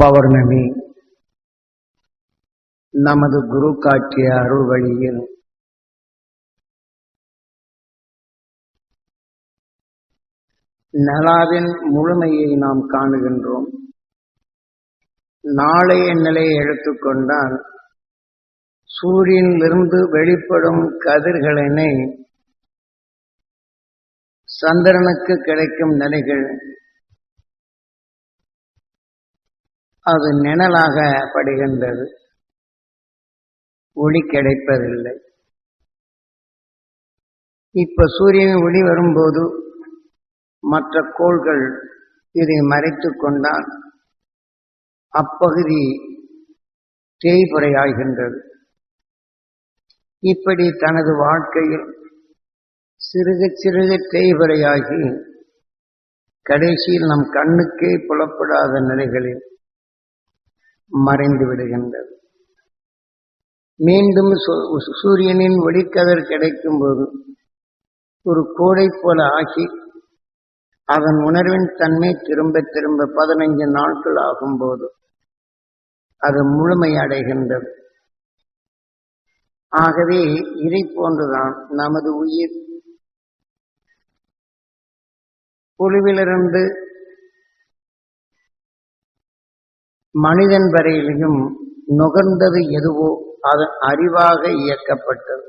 பௌர்ணமி. நமது குரு காட்டிய அருள் வழியில் நலாவின் முழுமையை நாம் காணுகின்றோம். நாளைய நிலையை எடுத்துக்கொண்டால் சூரியனிலிருந்து வெளிப்படும் கதிர்களினை சந்திரனுக்கு கிடைக்கும் நிலைகள் அது நிழலாக படுகின்றது. ஒளி கிடைப்பதில்லை. இப்ப சூரியன் ஒளி வரும்போது மற்ற கோள்கள் இதை மறைத்து கொண்டால் அப்பகுதி தேய்புறையாகின்றது இப்படி தனது வாழ்க்கையில் சிறுக சிறுக தேய்புறையாகி கடைசியில் நம் கண்ணுக்கே புலப்படாத நிலைகளில் மறைந்து விடுகின்றது. மீண்டும் சூரியனின் ஒளிக்கதிர் கிடைக்கும் போது ஒரு கோடை போல ஆகி அதன் உணர்வின் தன்மை திரும்ப திரும்ப பதினைஞ்சு நாட்கள் ஆகும்போது அது முழுமையடைகின்றது ஆகவே இதை போன்றுதான் நமது உயிர். குழுவிலிருந்து மனிதன் வரையிலும் நுகர்ந்தது எதுவோ அது அறிவாக இயக்கப்பட்டது.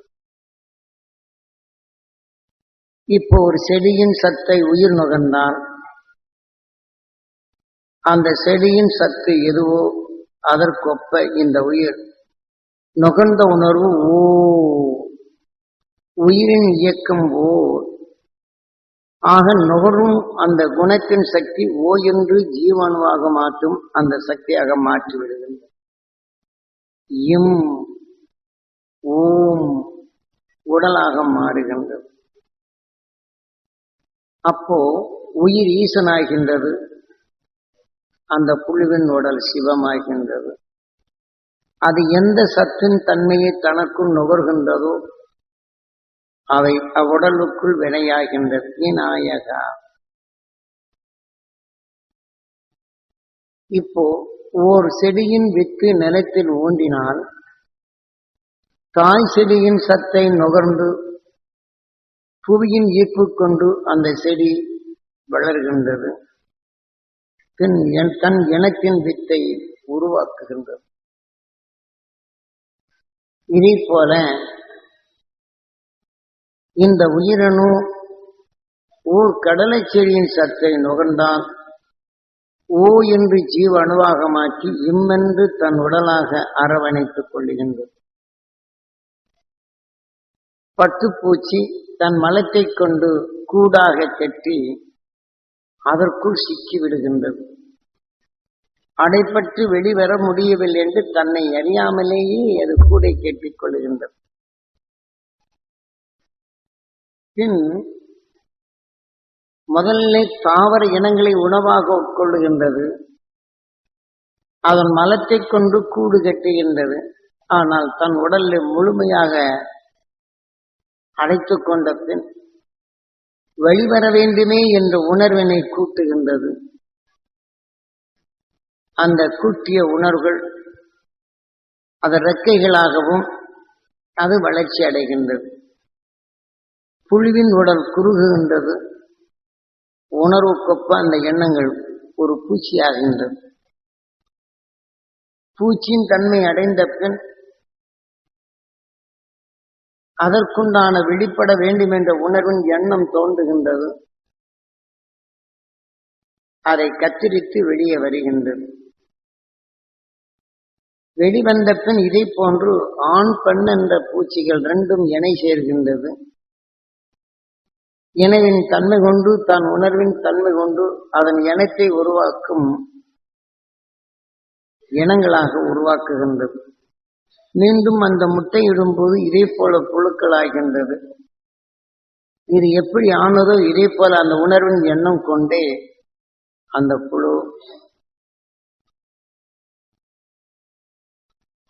இப்போ ஒரு செடியின் சத்தை உயிர் நுகர்ந்தால் அந்த செடியின் சத்து எதுவோ அதற்கொப்ப இந்த உயிர் நுகர்ந்த உணர்வு ஓ உயிரின் இயக்கம் ஓ ஆக நுகரும் அந்த குணத்தின் சக்தி ஓ என்று ஜீவாணுவாக மாற்றும் அந்த சக்தியாக மாற்றி விடுகின்றது இம் ஓம் உடலாக மாறுகின்றது. அப்போ உயிர் ஈசனாகின்றது. அந்த புழுவின் உடல் சிவமாகின்றது. அது எந்த சத்தின் தன்மையை தனக்குள் நுகர்கின்றதோ அவை அவ்வுடலுக்குள் வினையாகின்றது விநாயகா இப்போ ஓர் செடியின் வித்து நிலத்தில் ஊண்டினால் தாய் செடியின் சத்தை நுகர்ந்து புவியின் ஈர்ப்பு கொண்டு அந்த செடி வளர்கின்றது. பின் தன் இனத்தின் வித்தை உருவாக்குகின்றது. இதே போல இந்த உயிரணு ஓர் கடலை செடியின் சத்தை நுகர்ந்தால் ஓ என்று ஜீவ அணுவாக மாற்றி இம்மென்று தன் உடலாக அரவணைத்துக் கொள்ளுகின்றது. பட்டுப்பூச்சி தன் மலத்தை கொண்டு கூடாக கட்டி அதற்குள் சிக்கி விடுகின்றது. அடைப்பட்டு வெளிவர முடியவில்லை என்று தன்னை அறியாமலேயே அது கூடை கட்டிக் கொள்கின்றது பின் முதல்ல தாவர இனங்களை உணவாக உட்கொள்ளுகின்றது அதன் மலத்தை கொண்டு கூடு கட்டுகின்றது. ஆனால் தன் உடலில் முழுமையாக அடைத்துக் கொண்ட பின் வெளிவர வேண்டுமே என்ற உணர்வினை கூட்டுகின்றது. அந்த கூட்டிய உணர்வுகள் அது ரெக்கைகளாகவும் அது வளர்ச்சி அடைகின்றது. புழுவின் உடல் குறுகுகின்றது. உணர்வுக்கொப்ப அந்த எண்ணங்கள் ஒரு பூச்சியாகின்றது. பூச்சியின் தன்மை அடைந்த பின் அதற்குண்டான வெளிப்பட வேண்டும் என்ற உணர்வின் எண்ணம் தோன்றுகின்றது. அதை கத்திரித்து வெளியே வருகின்றது. வெளிவந்த பின் இதை போன்று ஆண் பெண் என்ற பூச்சிகள் ரெண்டும் இணை சேர்கின்றது. இணைவின் தன்மை கொண்டு தன் உணர்வின் தன்மை கொண்டு அதன் இனத்தை உருவாக்கும் இனங்களாக உருவாக்குகின்றது. மீண்டும் அந்த முட்டையிடும் போது இதே போல புழுக்கள் ஆகின்றது. இது எப்படி ஆனதோ இதே போல அந்த உணர்வின் எண்ணம் கொண்டே அந்த புழு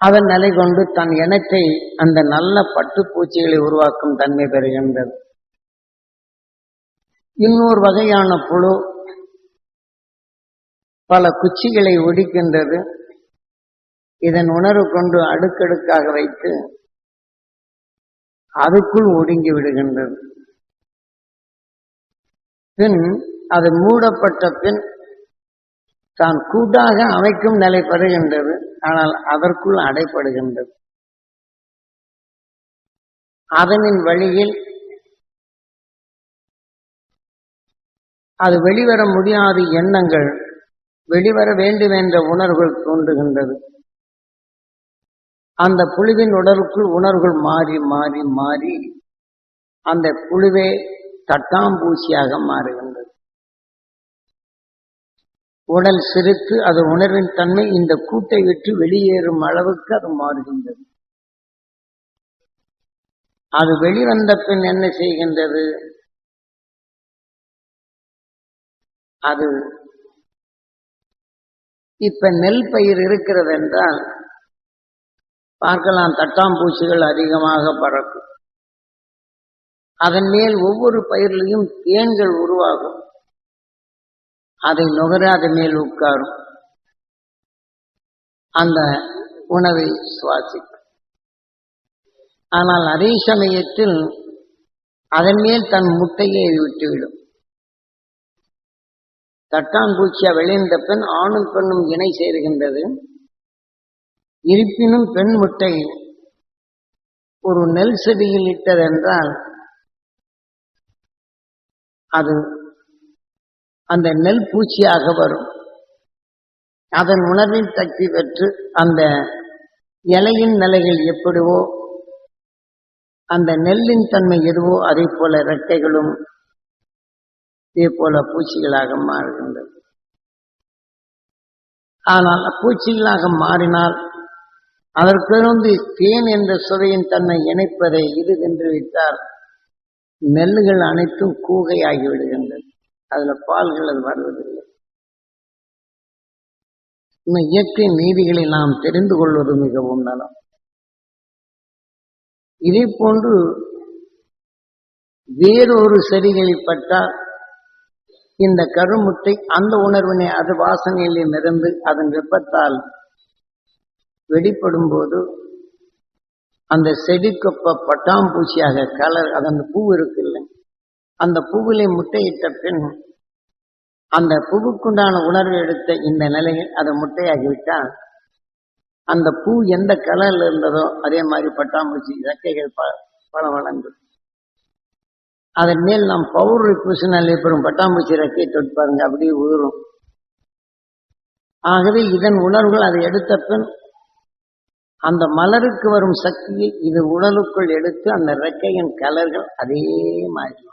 அதன் நிலை கொண்டு தன் இனத்தை அந்த நல்ல பட்டுப்பூச்சிகளை உருவாக்கும் தன்மை பெறுகின்றது. இன்னொரு வகையான புழு பல குச்சிகளை ஒடிக்கின்றது. இதன் உணர்வு கொண்டு அடுக்கடுக்காக வைத்து அதுக்குள் ஒடுங்கி விடுகின்றது. பின் அது மூடப்பட்ட பின் தான் கூட்டாக அமைக்கும் நிலை பெறுகின்றது. ஆனால் அதற்குள் அடைப்படுகின்றது. அதனின் வழியில் அது வெளிவர முடியாத எண்ணங்கள் வெளிவர வேண்டும் என்ற உணர்வுகள் தோன்றுகின்றது. அந்த புழுவின் உடலுக்குள் உணர்வுகள் மாறி மாறி மாறி அந்த புழுவே தட்டாம்பூசியாக மாறுகின்றது. உடல் சிரித்து அது உணர்வின் தன்மை இந்த கூட்டை விட்டு வெளியேறும் அளவுக்கு அது மாறுகின்றது. அது வெளிவந்த பின் என்ன செய்கின்றது? அது இப்ப நெல் பயிர் இருக்கிறது என்றால் பார்க்கலாம் தட்டாம்பூச்சிகள் அதிகமாக பறக்கும். அதன் மேல் ஒவ்வொரு பயிர்லையும் தேன்கள் உருவாகும். அதை நுகர அதன் மேல் உட்காரும். அந்த உணவை சுவாசிக்கும். ஆனால் அதே சமயத்தில் அதன் மேல் தன் முட்டையை விட்டுவிடும். தட்டாம்பூச்சியா விளைந்த பெண் ஆணும் பெண்ணும் இணை சேருகின்றது. இருப்பினும் பெண் முட்டை ஒரு நெல் செடியில் இட்டதென்றால் அது அந்த நெல் பூச்சியாக வரும். அதன் உணர்வின் சக்தி பெற்று அந்த இலையின் நிலைகள் எப்படிவோ அந்த நெல்லின் தன்மை எதுவோ அதே போல ரெட்டைகளும் இதே போல பூச்சிகளாக மாறுகின்றது. ஆனால் பூச்சிகளாக மாறினால் அதற்கிருந்து தேன் என்ற சுவையின் தன்னை இணைப்பதை இது வென்று விட்டால் நெல்லுகள் அனைத்தும் கூகையாகி விடுகின்றது அதுல பால்கள் அது வருவதில்லை. இயற்கை நீதிகளை நாம் தெரிந்து கொள்வது மிகவும் நலம். இதே போன்று வேறொரு செடிகளில் பட்டால் இந்த கருமுட்டை அந்த உணர்வினை அது வாசனையிலே நிறந்து அதன் வெப்பத்தால் வெளிப்படும் போது அந்த செடிக்கொப்ப பட்டாம்பூச்சியாக கலர் அதன் பூ இருக்குல்ல அந்த பூவிலை முட்டையிட்ட பின் அந்த பூவுக்குண்டான உணர்வு எடுத்த இந்த நிலையில் அதை முட்டையாகிவிட்டால் அந்த பூ எந்த கலர்ல இருந்ததோ அதே மாதிரி பட்டாம்பூச்சி ரெக்கைகள் பல வளர்ந்து அதன் மேல் நாம் பவுடர் பூசினால் ஏற்படும் பட்டாம்பூச்சி ரெக்கையை தொட்பாருங்க அப்படியே உதிரும். ஆகவே இதன் உணர்வுகள் அதை எடுத்த பின் அந்த மலருக்கு வரும் சக்தியை இது உடலுக்குள் எடுத்து அந்த ரெக்கையின் கலர்கள் அதே மாதிரி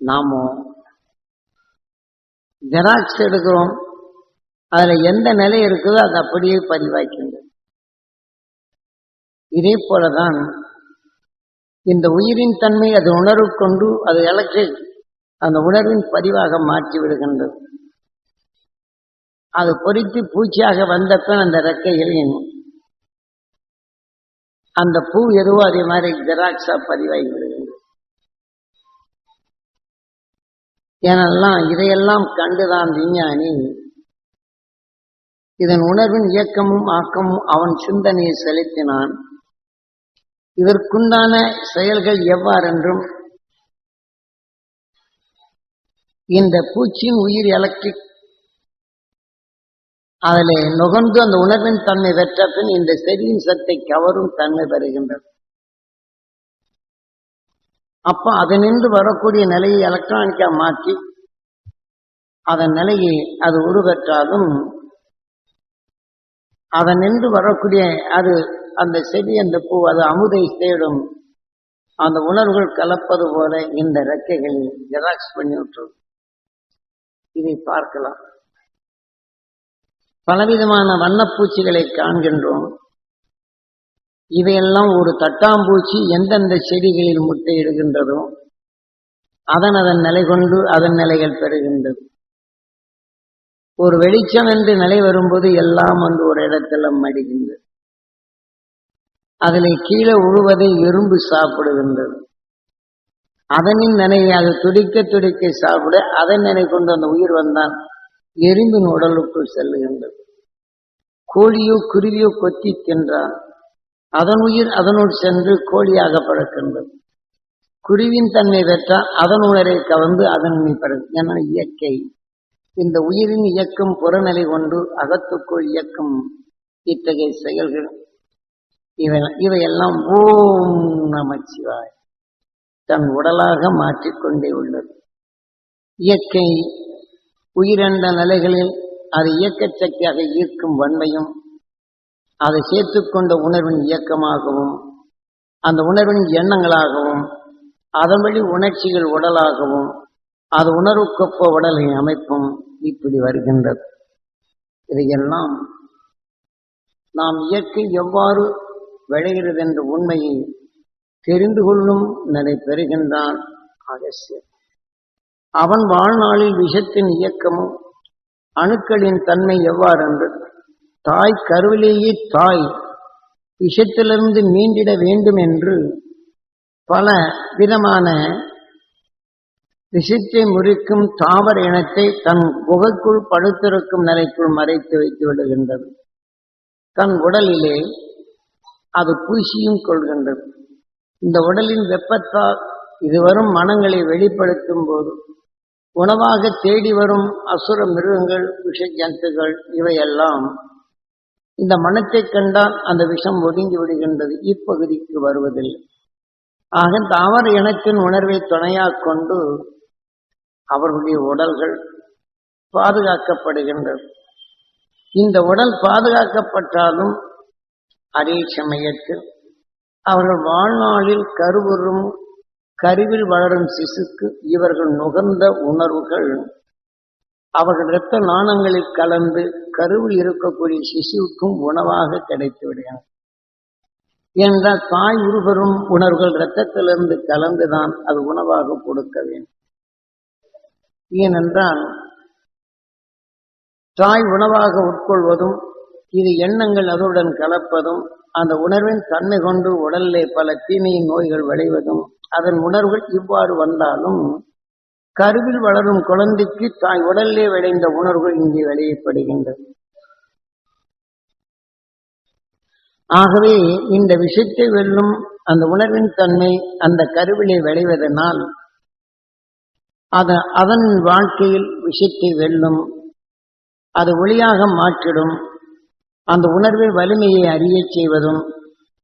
நாமோ ஜெராக்ஸ் எடுக்கிறோம் அதுல எந்த நிலை இருக்குதோ அது அப்படியே பதிவாக்கின்றது இதே போலதான் இந்த உயிரின் தன்மை அது உணர்வு கொண்டு அது எலக்ட்ரிக் அந்த உணர்வின் பதிவாக மாற்றி விடுகின்றது. அது பொறித்து பூச்சியாக வந்த பின் அந்த ரெக்கைகளின் அந்த பூ எதுவோ அதே மாதிரி ஜெராக்ஸா பதிவாகி விடுகின்றது. ஏனெல்லாம் இதையெல்லாம் கண்டுதான் விஞ்ஞானி. இதன் உணர்வின் இயக்கமும் ஆக்கமும் அவன் சிந்தனையை செலுத்தினான். இதற்குண்டான செயல்கள் எவ்வாறென்றும்? இந்த பூச்சியின் உயிர் எலக்ட்ரிக் அதிலே நுகர்ந்து அந்த உணர்வின் தன்மை பெற்ற பின் இந்த செடியின் சத்தை கவரும் தன்மை பெறுகின்றது. அப்ப அதனின்று வரக்கூடிய நிலையை எலக்ட்ரானிக்கா மாற்றி அதன் நிலையை அது உருவெற்றாலும் அதனின்று வரக்கூடிய அது அந்த செடி அந்த பூ அது அமுதை தேடும். அந்த உணர்வுகள் கலப்பது போல இந்த ரெக்கைகளில் ஜெராக்ஸ் பண்ணி விட்டுரும் இதை பார்க்கலாம். பலவிதமான வண்ணப்பூச்சிகளை காண்கின்றோம். இவையெல்லாம் ஒரு தட்டாம்பூச்சி எந்தெந்த செடிகளில் முட்டையிடுகின்றதோ அதன் அதன் நிலை கொண்டு அதன் நிலைகள் பெறுகின்றது. ஒரு வெளிச்சம் என்று நிலை வரும்போது எல்லாம் வந்து ஒரு இடத்துல மடிகின்றது. அதில் கீழே உழுவதை எறும்பு சாப்பிடுகின்றது. அதனின் நினைவை அது துடிக்க துடிக்க சாப்பிட அதன் நினை கொண்டு அந்த உயிர் வந்தான். எறும்பின் உடலுக்குள் செல்லுகின்றது. கோழியோ குருவியோ கொத்தி தின்றான். அதன் உயிர் அதனுள் சென்று கோழியாக பழக்கின்றது குருவின் தன்மை பெற்றால் அதன் உணரை கவர்ந்து அதன் பிறகு என இயற்கை. இந்த உயிரின் இயக்கம் புறநிலை கொண்டு அகத்துக்குள் இயக்கும் இத்தகைய செயல்கள் இவை இவையெல்லாம் ஓம் நமச்சிவாய் தன் உடலாக மாற்றிக்கொண்டே உள்ளது. இயற்கை உயிரண்ட நிலைகளில் அது இயக்க சக்தியாக ஈர்க்கும் வன்மையும் அதை சேர்த்துக்கொண்ட உணர்வின் இயக்கமாகவும் அந்த உணர்வின் எண்ணங்களாகவும் அதன் வழி உணர்ச்சிகள் உடலாகவும் அது உணர்வுக்கொப்ப உடலின் அமைப்பும் இப்படி வருகின்றது. இதையெல்லாம் நாம் இயற்கை எவ்வாறு விளைகிறது என்ற உண்மையை தெரிந்து கொள்ளும் நிலை பெறுகின்றான் அகசியம் அவன் வாழ்நாளில் விஷத்தின் இயக்கமும் அணுக்களின் தன்மை எவ்வாறென்று தாய் கருவிலேயே தாய் விஷத்திலிருந்து மீண்டிட வேண்டும் என்று பல விதமான விஷத்தை முறிக்கும் தாவர இனத்தை தன் குகைக்குள் படுத்திருக்கும் நிலைக்குள் மறைத்து வைத்து விடுகின்றது. தன் உடலிலே அது பூசியும் கொள்கின்றது. இந்த உடலின் வெப்பத்தால் இதுவரும் மனங்களை வெளிப்படுத்தும் போது உணவாக தேடி வரும் அசுர மிருகங்கள் விஷ ஜந்துகள் இவையெல்லாம் இந்த மனத்தை கண்டால் அந்த விஷம் ஒதுங்கி விடுகின்றது. இப்பகுதிக்கு வருவதில்லை. ஆக தாவர இனத்தின் உணர்வை துணையாக கொண்டு அவர்களுடைய உடல்கள் பாதுகாக்கப்படுகின்றது இந்த உடல் பாதுகாக்கப்பட்டாலும் அதே சமயத்தில் அவர்கள் வாழ்நாளில் கருவுறும் கருவில் வளரும் சிசுக்கு இவர்கள் நுகர்ந்த உணர்வுகள். அவர்கள் இரத்த நாணங்களில் கலந்து கருவில் இருக்கக்கூடிய சிசுவுக்கும் உணவாக கிடைத்து விடுகிறது என்றால் தாய் உருவரும் உணர்வுகள் இரத்தத்திலிருந்து கலந்துதான் அது உணவாக கொடுக்க வேண்டும். ஏனென்றால் தாய் உணவாக உட்கொள்வதும் இது எண்ணங்கள் அதனுடன் கலப்பதும் அந்த உணர்வின் தன்மை கொண்டு உடலிலே பல தீமை நோய்கள் விளைவதும் அதன் உணர்வுகள் இவ்வாறு வந்தாலும் கருவில் வளரும் குழந்தைக்கு தாய் உடலிலே விளைந்த உணர்வுகள் இங்கே வெளியப்படுகின்றது ஆகவே இந்த விஷத்தை வெல்லும் அந்த உணர்வின் தன்மை அந்த கருவிலே விளைவதனால் அது அதன் வாழ்க்கையில் விஷத்தை வெல்லும் அது ஒளியாக மாற்றிடும் அந்த உணர்வை வலிமையை அறியச் செய்வதும்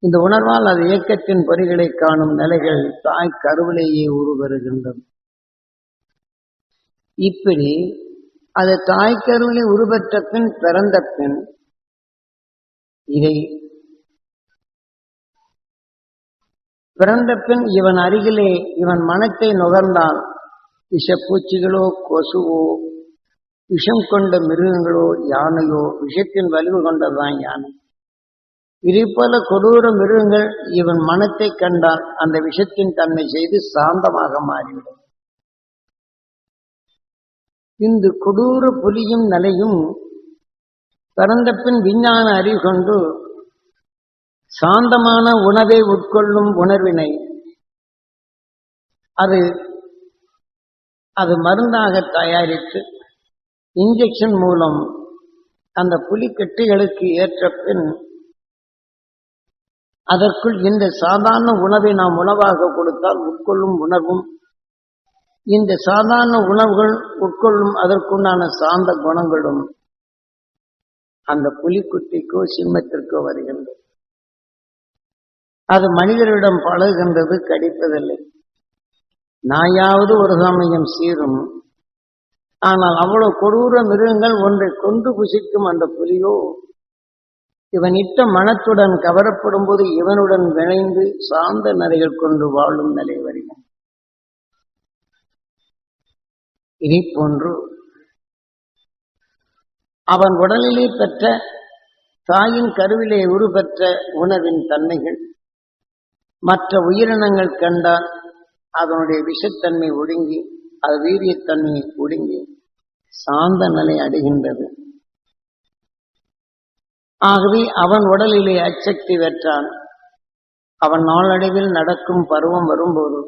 இந்த உணர்வால் அது இயக்கத்தின் பொறிகளை காணும் நிலைகள் தாய் கருவிலேயே உருவருகின்றது இப்படி அது தாய் கருவிலே உருவற்ற பின் பிறந்த பின் இதை பிறந்த பின் இவன் அருகிலே இவன் மனத்தை நுகர்ந்தால் விஷப்பூச்சிகளோ கொசுவோ விஷம் கொண்ட மிருகங்களோ யானையோ விஷத்தின் வலிவு கொண்டதுதான் யானை. இதே போல கொடூர மிருகங்கள் இவன் மனத்தை கண்டால் அந்த விஷத்தின் தன்மை செய்து சாந்தமாக மாறிவிடும். இந்த கொடூர புலியும் நிலையும் பிறந்த பின் விஞ்ஞான அறிவு கொண்டு சாந்தமான உணவை உட்கொள்ளும் உணர்வினை அது அது மருந்தாக தயாரித்து இன்ஜெக்ஷன் மூலம் அந்த புலிக்கட்டிகளுக்கு ஏற்ற பின் அதற்குள் இந்த சாதாரண உணவை நாம் உணவாக கொடுத்தால் உட்கொள்ளும் உணர்வும் இந்த சாதாரண உணவுகள் உட்கொள்ளும் அதற்குண்டான சார்ந்த குணங்களும் அந்த புலிக்குட்டிக்கோ சிம்மத்திற்கோ வருகின்றது. அது மனிதரிடம் பழகுகின்றது கடிப்பதில்லை. நாயாவது ஒரு சமயம் சீரும் ஆனால் அவ்வளவு கொடூர மிருகங்கள் ஒன்றை கொண்டு புசிக்கும் அந்த புலியோ இவன் இட்ட மனத்துடன் கவரப்படும் போது இவனுடன் விளைந்து சார்ந்த நிலைகள் கொண்டு வாழும் நிலை வருகிறான் இதை போன்று அவன் உடலிலே பெற்ற தாயின் கருவிலே உருபெற்ற உணவின் தன்மைகள் மற்ற உயிரினங்கள் கண்டால் அதனுடைய விஷத்தன்மை ஒடுங்கி அது வீரியத்தன்மையை ஒடுங்கி சாந்த நிலை அடைகின்றது. ஆகவே அவன் உடலிலே அச்சக்தி பெற்றான். அவன் நாளடைவில் நடக்கும் பருவம் வரும்போது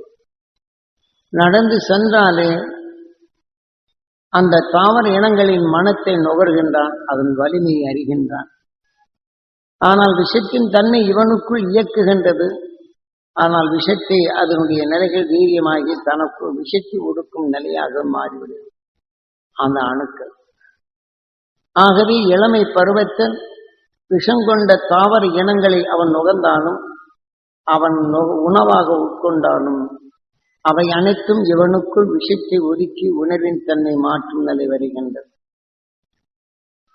நடந்து சென்றாலே அந்த தாவர இனங்களின் மனத்தை நுகர்கின்றான் அதன் வலிமையை அறிகின்றான். ஆனால் விஷத்தின் தன்மை இவனுக்குள் இயக்குகின்றது. ஆனால் விஷத்தை அதனுடைய நிலைகள் வீரியமாகி தனக்கு விஷத்தை ஒடுக்கும் நிலையாக மாறிவிடுகிறது. அந்த அணுக்கள். ஆகவே இளமை பருவத்தில் விஷம் கொண்ட தாவர இனங்களை அவன் நுகர்ந்தாலும் அவன் உணவாக உட்கொண்டாலும் அவை அனைத்தும் இவனுக்குள் விஷத்தை ஒதுக்கி உணர்வின் தன்னை மாற்றும் நிலை வருகின்றது.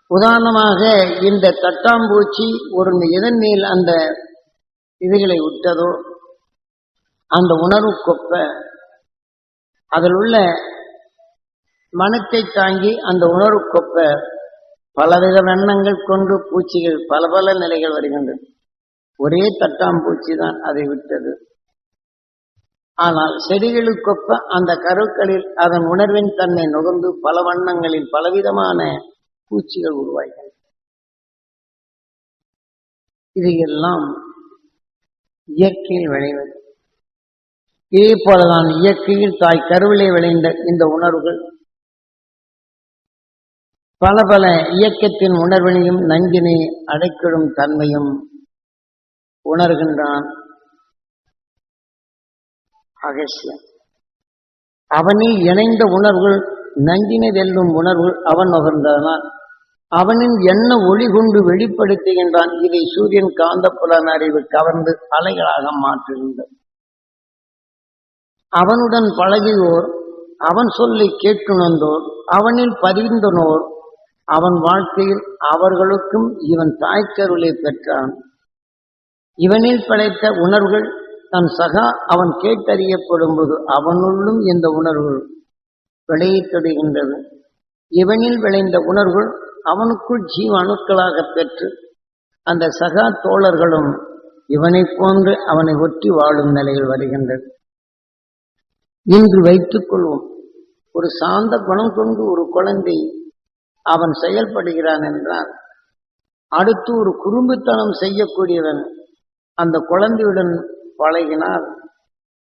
உதாரணமாக இந்த தட்டாம்பூச்சி ஒரு எதன் மேல் அந்த இதுகளை விட்டதோ அந்த உணர்வு கொப்ப அதில் உள்ள மனத்தை தாங்கி அந்த உணர்வு கொப்ப பலவித வண்ணங்கள் கொண்டு பூச்சிகள் பல பல நிலைகள் வருகின்றன. ஒரே தட்டாம்பூச்சி தான் அதை விட்டது. ஆனால் செடிகளுக்கொப்ப அந்த கருக்களில் அதன் உணர்வின் தன்னை நுகர்ந்து பல வண்ணங்களில் பலவிதமான பூச்சிகள் உருவாகின்றன. இது எல்லாம் இயற்கையில் விளைவது. இதே போலதான் இயற்கையில் தாய் கருவிலே விளைந்த இந்த உணர்வுகள் பல பல இயக்கத்தின் உணர்வினையும் நஞ்சினை அடைக்கிடும் தன்மையும் உணர்கின்றான் அகசியம் அவனில் இணைந்த உணர்வுகள் நஞ்சினை வெல்லும் உணர்வுகள் அவன் நுகர்ந்ததனால் அவனின் என்ன ஒளி கொண்டு வெளிப்படுத்துகின்றான். இதை சூரியன் காந்தப்புலன் அறிவு கவர்ந்து அலைகளாக மாற்றுகின்றது. அவனுடன் பழகியோர் அவன் சொல்லை கேட்டுணர்ந்தோர் அவனில் பதிந்தனோர் அவன் வாழ்க்கையில் அவர்களுக்கும் இவன் தாய்க்கருளை பெற்றான். இவனில் படைத்த உணர்வுகள் தன் சகா அவன் கேட்டறியப்படும் போது அவனுள்ளும் இந்த உணர்வுகள் விளையத் தொடுகின்றது இவனில் விளைந்த உணர்வுகள் அவனுக்குள் ஜீவ அணுக்களாக பெற்று அந்த சகா தோழர்களும் இவனைப் போன்று அவனை ஒற்றி வாழும் நிலையில் வருகின்றது. இன்று வைத்துக் கொள்வோம். ஒரு சாந்த குணம் கொண்டு ஒரு குழந்தை அவன் செயல்படுகிறான் என்றால் அடுத்து ஒரு குறும்புத்தனம் செய்யக்கூடியவன் அந்த குழந்தையுடன் பழகினால்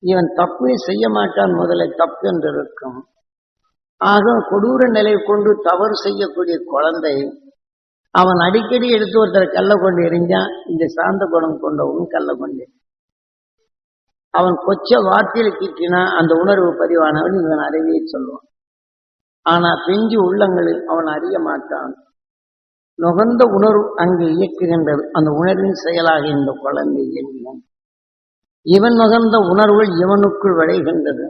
இவன் தப்பே செய்ய மாட்டான் முதல்ல தப்பு என்று இருக்கும் ஆக கொடூர நிலை கொண்டு தவறு செய்யக்கூடிய குழந்தை அவன் அடிக்கடி எடுத்து ஒருத்தர் கல்ல கொண்டு எரிஞ்சான் இந்த சாந்த குணம் கொண்டவனும் கல்ல கொண்டு. அவன் கொச்ச வார்த்தையில் கீட்டினா அந்த உணர்வு பதிவானவன் இவன் அறிவியை சொல்லுவான். ஆனா பிஞ்சு உள்ளங்களில் அவன் அறிய மாட்டான். நுகர்ந்த உணர்வு அங்கு இயக்குகின்றது. அந்த உணர்வின் செயலாக இந்த குழந்தை இயங்கும் இவன் நுகர்ந்த உணர்வுகள் இவனுக்குள் விளைகின்றது.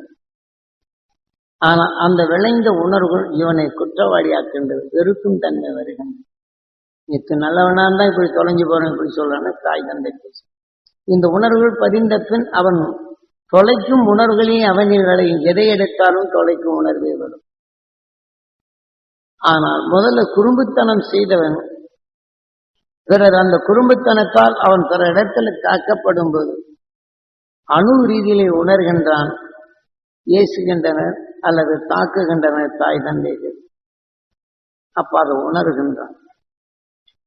ஆனா அந்த விளைந்த உணர்வுகள் இவனை குற்றவாளியாக்கின்றது வெறுக்கும் தன்மை வருகின்றது. இத்து நல்லவனா தான் இப்படி தொலைஞ்சு போறேன் இப்படி சொல்றான தாய் தந்தை பேசு இந்த உணர்வுகள் பதிந்த பின் அவன் தொலைக்கும் உணர்வுகளையும் அவனின் விளையும். எதை எடுத்தாலும் தொலைக்கும் உணர்வே வரும். ஆனால் முதல்ல குறும்புத்தனம் செய்தவன். பிறர் அந்த குறும்புத்தனத்தால் அவன் பிற இடத்துல தாக்கப்படும் போது அணு ரீதியிலே உணர்கின்றான். ஏசுகின்றனர் அல்லது தாக்குகின்றனர் தாய் தந்தைகள். அப்ப அதை உணர்கின்றான்.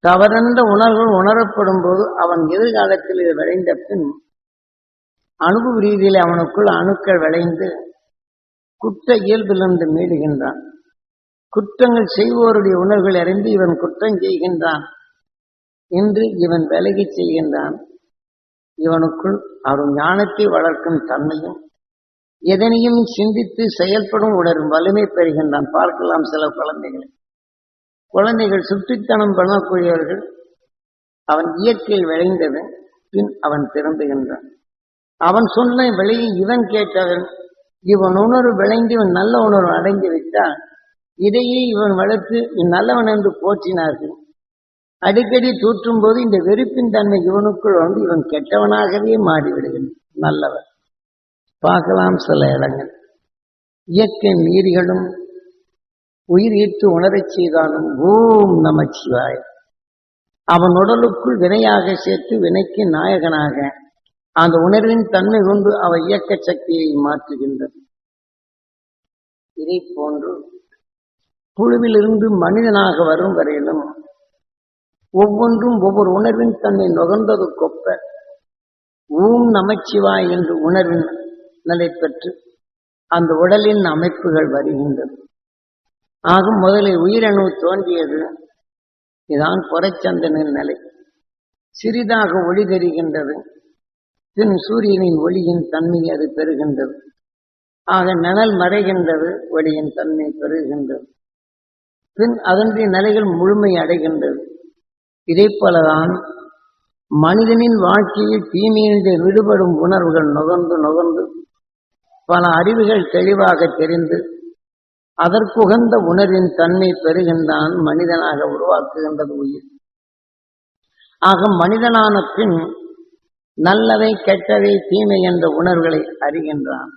தவறென்ற உணர்வு உணரப்படும் போது அவன் எதிர்காலத்தில் இது விளைந்த பின் அணுகு ரீதியில் அவனுக்குள் அணுக்கள் விளைந்து குற்ற இயல்பிலிருந்து மீடுகின்றான் குற்றங்கள் செய்வோருடைய உணர்வுகள் அறிந்து இவன் குற்றம் செய்கின்றான். என்று இவன் விலகி செய்கின்றான் இவனுக்குள் அவன் ஞானத்தை வளர்க்கும் தன்மையும் எதனையும் சிந்தித்து செயல்படும் உணரும் வலிமை பெறுகின்றான். பார்க்கலாம் சில குழந்தைகளை. குழந்தைகள் சுற்றித்தனம் பண்ணக்கூடியவர்கள் அவன் இயற்கையில் விளைந்தது பின் அவன் திரும்புகின்றான். அவன் சொன்ன விலையை இவன் கேட்டவன் இவன் உணர்வு விளைந்து இவன் நல்ல உணர்வு அடைந்து விட்டான். இதையே இவன் வளர்த்து நல்லவன் என்று போற்றினார்கள். அடிக்கடி தூற்றும் போது இந்த வெறுப்பின் தன்மை இவனுக்குள் வந்து இவன் கெட்டவனாகவே மாறிவிடுகிறான் நல்லவன். பார்க்கலாம் சில இடங்கள். இயற்கை நீரிகளும் உயிர் ஈர்த்து உணரச் செய்தாலும் ஓம் நமச்சிவாய் அவன் உடலுக்குள் வினையாக சேர்த்து வினைக்கு நாயகனாக அந்த உணர்வின் தன்மை கொண்டு அவ இயக்க சக்தியை மாற்றுகின்றது. இதை போன்று புழுவிலிருந்து மனிதனாக வரும் வரையிலும் ஒவ்வொன்றும் ஒவ்வொரு உணர்வின் தன்னை நுகர்ந்தது கொப்ப ஊம் நமச்சிவாய் என்று உணர்வின் நிலை பெற்று அந்த உடலின் அமைப்புகள் வருகின்றது. ஆக முதலில் உயிரணு தோன்றியது. இதான் புறச்சந்தனின் நிலை. சிறிதாக ஒளி தெரிகின்றது பின் சூரியனின் ஒளியின் தன்மை அது பெறுகின்றது. ஆக நிழல் மறைகின்றது. ஒளியின் தன்மை பெறுகின்றது. பின் அதனுடைய நிலைகள் முழுமை அடைகின்றது. இதை போலதான் மனிதனின் வாழ்க்கையில் தீமையின்றி விடுபடும் உணர்வுகள் நுகர்ந்து நுகர்ந்து பல அறிவுகள் தெளிவாக தெரிந்து அதற்குகந்த உணர்வின் தன்மை பெறுகின்றான் மனிதனாக உருவாக்குகின்றது உயிர். ஆக மனிதனான பின் நல்லவை கெட்டவை தீமை என்ற உணர்வுகளை அறிகின்றான்.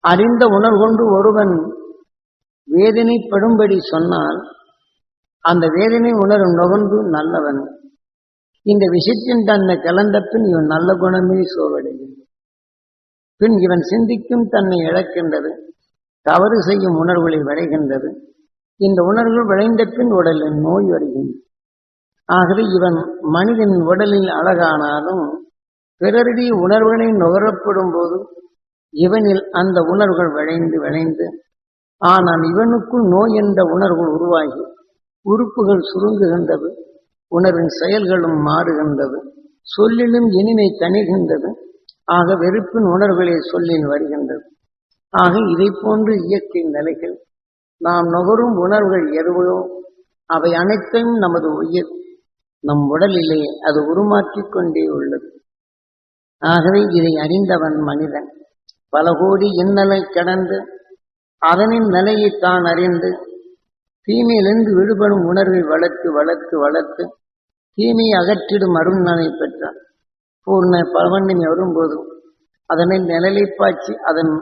அறிந்த உணர்கொண்டு ஒருவன் வேதனைப்படும்படி சொன்னால் அந்த வேதனை உணரும் நுகர்ந்து நல்லவன். இந்த விஷயத்தின் தன்னை கலந்த பின் இவன் நல்ல குணமே சோவடைகின்றது பின் இவன் சிந்திக்கும் தன்னை இழக்கின்றது தவறு செய்யும் உணர்வுகளை விளைகின்றது இந்த உணர்வுகள் விளைந்த பின் உடலில் நோய் வருகின்றது. ஆகவே இவன் மனிதனின் உடலில் அழகானாலும் பிறருடைய உணர்வுகளை நுகரப்படும் போது இவனில் அந்த உணர்வுகள் விளைந்து விளைந்து ஆனால் இவனுக்குள் நோய் என்ற உணர்வுகள் உருவாகி உறுப்புகள் சுருங்குகின்றது உணர்வின் செயல்களும் மாறுகின்றது சொல்லிலும் இனிமை தணிகின்றது ஆக வெறுப்பின் உணர்வுகளே சொல்லில் வருகின்றது. ஆக இதை போன்று இயற்கை நிலைகள் நாம் நுகரும் உணர்வுகள் எதுவோ அவை அனைத்தையும் நமது உயிர் நம் உடலிலே அது உருமாற்றிக் கொண்டே உள்ளது. ஆகவே இதை அறிந்தவன் மனிதன். பல கோடி இன்னலை கடந்து அதனின் நிலையை தான் அறிந்து தீமையிலிருந்து விடுபடும் உணர்வை வளர்த்து வளர்த்து வளர்த்து தீமையை அகற்றிடும் அருண்மனை பெற்றான். பூர்ண பவண்ணமை வரும்போதும் அதனை நிழலை பாய்ச்சி அதன்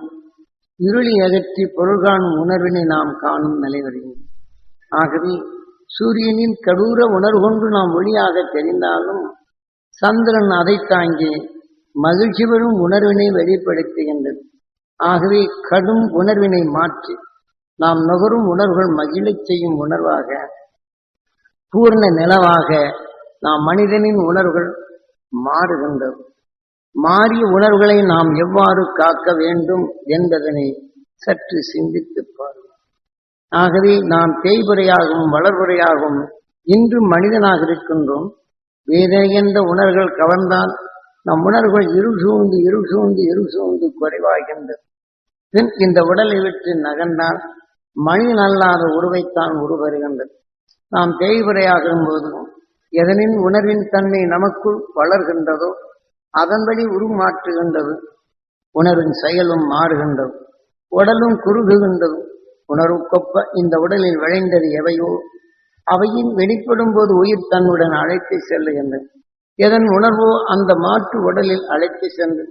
இருளை அகற்றி பொருள் காணும் உணர்வினை நாம் காணும் நிலை வருகிறது. ஆகவே சூரியனின் கடூர உணர்வொன்று நாம் ஒளியாக தெரிந்தாலும் சந்திரன் அதை தாங்கி மகிழ்ச்சி பெறும் உணர்வினை வெளிப்படுத்துகின்றது ஆகவே கடும் உணர்வினை மாற்றி. நாம் நுகரும் உணர்வுகள் மகிழச் செய்யும் உணர்வாக பூர்ண நிலவாக நாம் மனிதனின் உணர்வுகள் மாறுகின்றது மாறிய உணர்வுகளை நாம் எவ்வாறு காக்க வேண்டும் என்பதனை சற்று சிந்தித்து பாருங்கள். ஆகவே நாம் தேய்புறையாகவும் வளர்புறையாகவும் இன்று மனிதனாக இருக்கின்றோம். வேதனை உணர்வுகள் கவர்ந்தால் நம் உணர்வுகள் இருள் சூழ்ந்து இருள் சூழ்ந்து இருள் சூழ்ந்து குறைவாகின்றது பின் இந்த உடலை விட்டு நகர்ந்தால் மனிதன் அல்லாத உருவைத்தான் உருவருகின்றது நாம் தேய்வரையாகும் போது எதனின் உணர்வின் தன்மை நமக்குள் வளர்கின்றதோ அதன்படி உருமாற்றுகின்றது. உணர்வின் செயலும் மாறுகின்றது. உடலும் குறுகுகின்றது. உணர்வுக்கொப்ப இந்த உடலில் விளைந்தது எவையோ அவையின் வெளிப்படும் போது உயிர் தன்னுடன் அழைத்து செல்லுகின்றது. எதன் உணர்வோ அந்த மாற்று உடலில் அழைத்து சென்று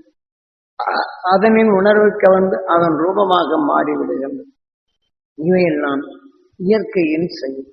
அதனின் உணர்வு கவர்ந்து அதன் ரூபமாக மாறிவிடுகின்றது. இவையெல்லாம் இயற்கையின் செய்யும்